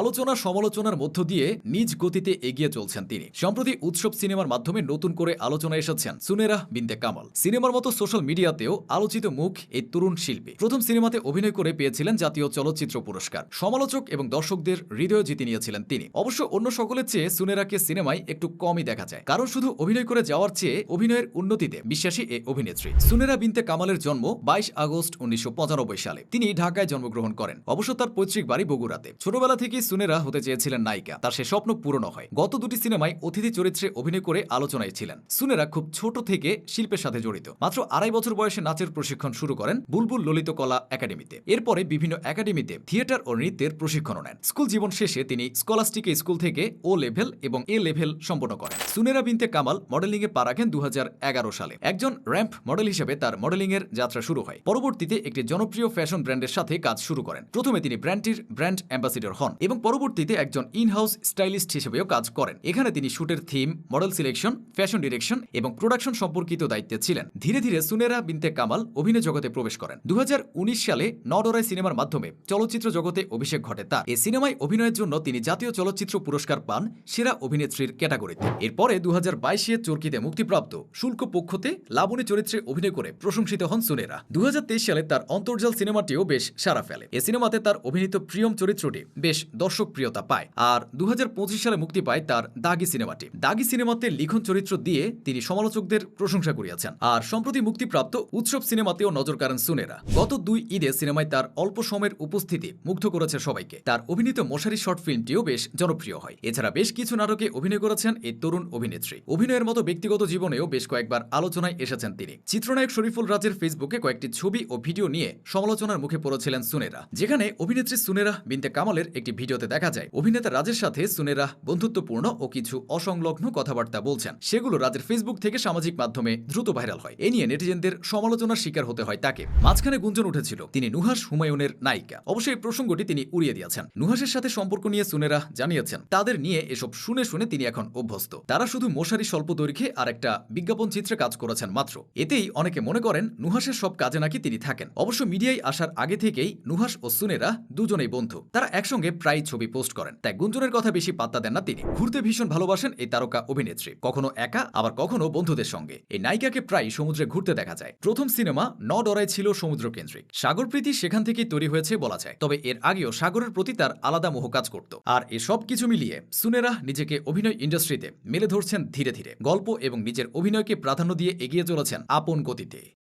আলোচনা সমালোচনার মধ্য দিয়ে নিজ গতিতে এগিয়ে চলছেন তিনি। সম্প্রতি উৎসব সিনেমার মাধ্যমে নতুন করে আলোচনায় এসেছেন সুনেরা বিন্দে কামাল। সিনেমার মতো সোশ্যাল মিডিয়াতেও আলোচিত মুখ এই তরুণ শিল্পী। প্রথম সিনেমাতে অভিনয় করে পেয়েছিলেন জাতীয় চলচ্চিত্র পুরস্কার। সমালোচক এবং দর্শকদের হৃদয় জিতে নিয়েছিলেন তিনি। অবশ্য অন্য সকলের চেয়ে সুনেরাকে সিনেমায় একটু কমই দেখা যায়। কারণ শুধু অভিনয় করে যাওয়ার চেয়ে অভিনয়ের উন্নতিতে বিশ্বাসী এ অভিনেত্রী। সুনেরা বিনতে কামালের জন্ম বাইশ আগস্ট উনিশশো পঁচানব্বই সালে। তিনি ঢাকায় জন্মগ্রহণ করেন। অবশ্য তার পৈতৃক বাড়ি বগুড়াতে। ছোটবেলা থেকেই সুনেরা হতে চেয়েছিলেন নায়িকা। তার সে স্বপ্ন পূরণ হয়। গত দুটি সিনেমায় অতিথি চরিত্রে অভিনয় করে আলোচনায় ছিলেন। সুনেরা খুব ছোট থেকে শিল্পের সাথে জড়িত। মাত্র আড়াই বছর বয়সে নাচের প্রশিক্ষণ শুরু করেন বুলবুল ললিত কলা একাডেমিতে। এরপরে বিভিন্ন একাডেমিতে থিয়েটার ও নৃত্যের প্রশিক্ষণ নেন। স্কুল জীবন শেষে তিনি স্কলাস্টিক স্কুল থেকে ও লেভেল এবং এ লেভেল সম্পন্ন করেন। সুনেরা বিনতে কামাল মডেলিং এ পা রাখেন দু হাজার এগারো সালে। একজন র্যাম্প মডেল হিসেবে তার মডেলিং এর যাত্রা শুরু হয়। পরবর্তীতে একটি জনপ্রিয় ফ্যাশন ব্র্যান্ডের সাথে কাজ শুরু করেন। প্রথমে তিনি ব্র্যান্ডটির ব্র্যান্ড অ্যাম্বাসিডর হন এবং পরবর্তীতে একজন ইন হাউস স্টাইলিস্ট হিসেবেও কাজ করেন। এখানে তিনি শুটের theme model selection fashion direction এবং প্রোডাকশন সম্পর্কিত দায়িত্বে ছিলেন। ধীরে ধীরে সুনেরা বিনতে কামাল অভিনয় জগতে প্রবেশ করেন। দু সালে নডরাই সিনেমার মাধ্যমে চলচ্চিত্র জগতে অভিষেক ঘটে তার। এই সিনেমায় অভিনয়ের জন্য তিনি জাতীয় চলচ্চিত্র পুরস্কার পান সেরা অভিনেত্রীর ক্যাটাগরিতে। এরপরে দু হাজার বাইশে চরকিতে মুক্তিপ্রাপ্ত শুল্ক পক্ষতে লাবণী চরিত্রে অভিনয় করে প্রশংসিত হন সুনেরা। দুই হাজার তেইশ সালে তার অন্তর্জাল সিনেমাটিও বেশ সারা ফেলে। এ সিনেমাতে তার অভিনীত প্রিয়ম চরিত্রটি বেশ দর্শক প্রিয়তা পায়। আর দু হাজার পঁচিশ সালে মুক্তি পায় তার দাগি সিনেমাটি। দাগি সিনেমাতে লিখন চরিত্র দিয়ে তিনি সমালোচকদের প্রশংসা করিয়াছেন আর সম্প্রতি মুক্তিপ্রাপ্ত উৎসব সিনেমাতেও নজর কাড়েন সুনেরা। গত দুই ঈদে সিনেমায় তার অল্প সময়ের উপস্থিতি মুগ্ধ করেছে সবাইকে। তার অভিনীত মশারি শর্ট ফিল্মটিও বেশ জনপ্রিয় হয়। এছাড়া বেশ কিছু নাটকে অভিনয় করেছেন এই তরুণ অভিনেত্রী। অভিনয়ের মতো ব্যক্তিগত জীবনেও বেশ কয়েকবার আলোচনায় এসেছেন তিনি। চিত্রনায়ক শরীফুল রাজের ফেসবুকে কয়েকটি ছবি ও ভিডিও নিয়ে সমালোচনার মুখে পড়েছিলেন সুনেরা, যেখানে অভিনেত্রী সুনেরা বিনতে কামালের একটি ভিডিওতে দেখা যায়, অভিনেতা রাজের সাথে সুনেরা বন্ধুত্বপূর্ণ ও কিছু অসংলগ্ন কথাবার্তা বলছেন। সেগুলো রাজের ফেসবুক থেকে সামাজিক মাধ্যমে দ্রুত ভাইরাল হয়। এ নিয়ে নেটিজেনদের সমালোচনার শিকার হতে হয় তাকে। মাঝখানে গুঞ্জন উঠেছিল, তিনি নুহাস হুমায়ুনের নায়িকা। অবশ্য এই প্রসঙ্গটি তিনি উড়িয়ে দিয়েছেন। নুহাসের সাথে সম্পর্ক নিয়ে সুনেরা জানিয়েছেন, তাদের নিয়ে এসব শুনে শুনে তিনি এখন অভ্যস্ত। তারা শুধু মশারি স্বল্প দৈর্ঘ্যে আর একটা বিজ্ঞাপন চিত্রে কাজ করেছেন মাত্র। এতেই অনেকে মনে করেন নুহাসের সব কাজে নাকি তিনি থাকেন। অবশ্য মিডিয়ায় আসার আগে থেকেই নুহাস ও সুনেরা দুজনেই বন্ধু। তারা একসঙ্গে প্রায় ছবি পোস্ট করেন। তাই গুঞ্জনের কথা বেশি পাত্তা দেন না তিনি। ঘুরতে ভীষণ ভালোবাসেন এই তারকা অভিনেত্রী। কখনো একা, আবার কখনো বন্ধুদের সঙ্গে। এই নায়িকাকে প্রায় সমুদ্রে ঘুরতে দেখা যায়। প্রথম সিনেমা ন ডরাই ছিল সমুদ্র কেন্দ্রিক সাগর প্রীতি সেখান থেকেই তৈরি হয়েছে বলা যায়। তবে এর আগেও সাগরের প্রতি তার আলাদা মোহ কাজ করত। আর এসব কিছু মিলিয়ে সুনেরা নিজেকে অভিনয় ইন্ডাস্ট্রিতে মেলে ধরছেন ধীরে ধীরে। গল্প এবং নিজের অভিনয়কে প্রাধান্য দিয়ে এগিয়ে চলেছেন আপন গতিতে।